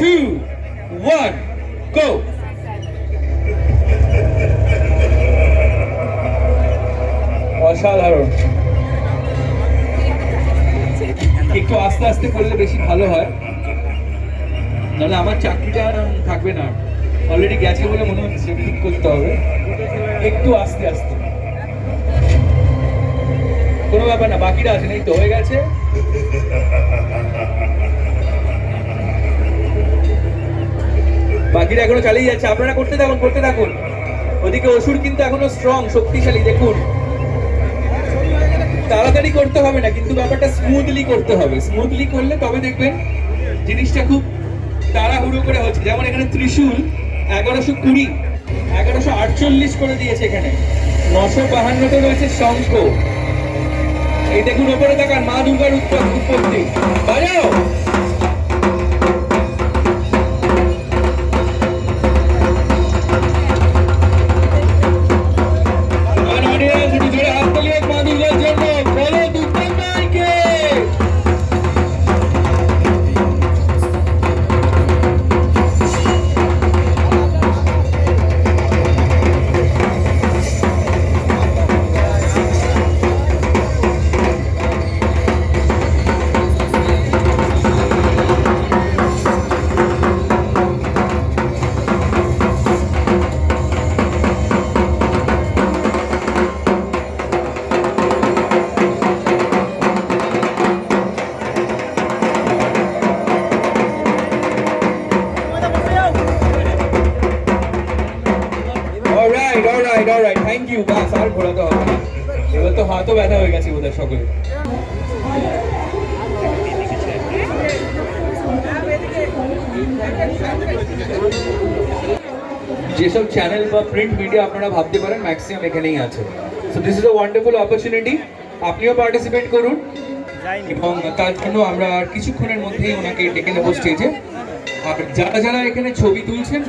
Two one go অসাধারণ। একটু আস্তে আস্তে করলে বেশি ভালো হয়। নাহলে আমার চাকরিটা আর থাকবে না। অলরেডি গেছে বলে মনে হচ্ছে ঠিক করতে হবে। একটু আস্তে আস্তে। কোনো ব্যাপার না, বাকিটা আছে নেই তো, হয়ে গেছে। বাকিরা এখনও চালিয়ে যাচ্ছে। আপনারা করতে থাকুন করতে থাকুন। ওদিকে অসুর কিন্তু এখনও স্ট্রং শক্তিশালী, দেখুন। তাড়াতাড়ি করতে হবে না, কিন্তু ব্যাপারটা স্মুথলি করতে হবে। স্মুথলি করলে তবে দেখবেন জিনিসটা খুব তাড়াহুড়ো করে হচ্ছে। যেমন এখানে ত্রিশূল, এগারোশো কুড়ি, এগারোশো আটচল্লিশ করে দিয়েছে এখানে। নশো বাহান্নতে রয়েছে শঙ্খ। এই দেখুন, ওপরে তাকান, মা দুর্গার উৎপত্তি। অলরাইট থ্যাংক ইউ বাস আর ঘোরাতে হবে এবার তো হাতও ব্যথা হয়ে গেছে বোধহয় সকলে। যেসব চ্যানেল বা প্রিন্ট মিডিয়া আপনারা ভাবতে পারেন ম্যাক্সিমাম এখানেই আছে। So this is a wonderful opportunity আপনিও পার্টিসিপেট করুন। এবং তার জন্য আমরা কিছুক্ষণের মধ্যেই ওনাকে ডেকে নেব স্টেজে আর যারা যারা এখানে ছবি তুলছেন